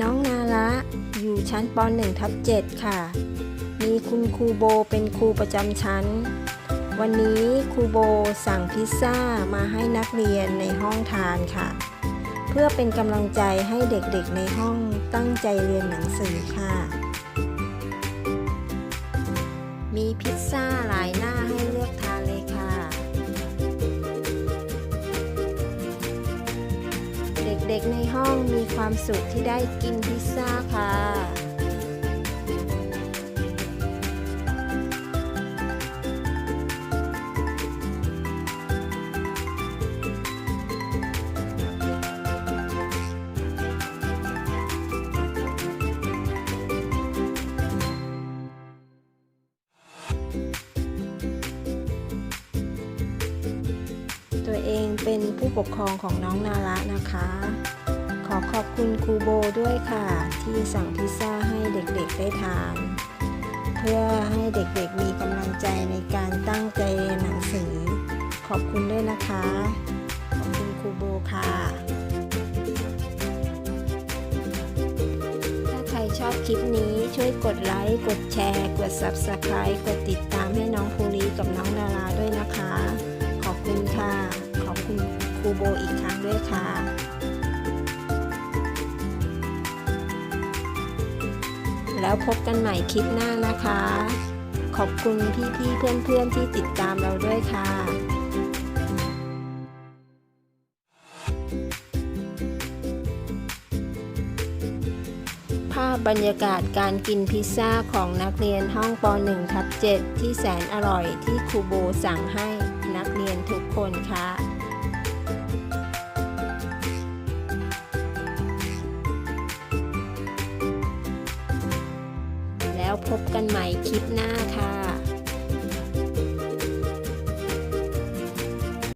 น้องนาระอยู่ชั้นป .1 ทับ7ค่ะ มีคุณครูโบเป็นครูประจำชั้น วันนี้ครูโบสั่งพิซซ่ามาให้นักเรียนในห้องทานค่ะ เพื่อเป็นกำลังใจให้เด็กๆในห้องตั้งใจเรียนหนังสือค่ะ มีพิซซ่าหลายหน้า ด็กๆในห้องมีความสุขที่ได้กินพิซซ่าค่ะ เองเป็นผู้ปกครองของน้องนาระนะคะ ขอขอบคุณครูโบด้วยค่ะ ที่สั่งพิซซ่าให้เด็กๆได้ทาน เพื่อให้เด็กๆมีกำลังใจในการตั้งใจเรียนหนังสือ ขอบคุณด้วยนะคะ ขอบคุณครูโบค่ะ ถ้าใครชอบคลิปนี้ช่วยกดไลค์ กดแชร์ กด Subscribe กดติดตาม โบอีกครั้งด้วยค่ะแล้วพบกันใหม่คลิปหน้านะคะ ขอบคุณพี่ๆเพื่อนๆที่ติดตามเราด้วยค่ะภาพบรรยากาศการกินพิซซ่าของนักเรียนห้องป .1 ทับ7ที่แสนอร่อยที่ครูโบสั่งให้นักเรียนทุกคนค่ะ พบกันใหม่คลิปหน้าค่ะ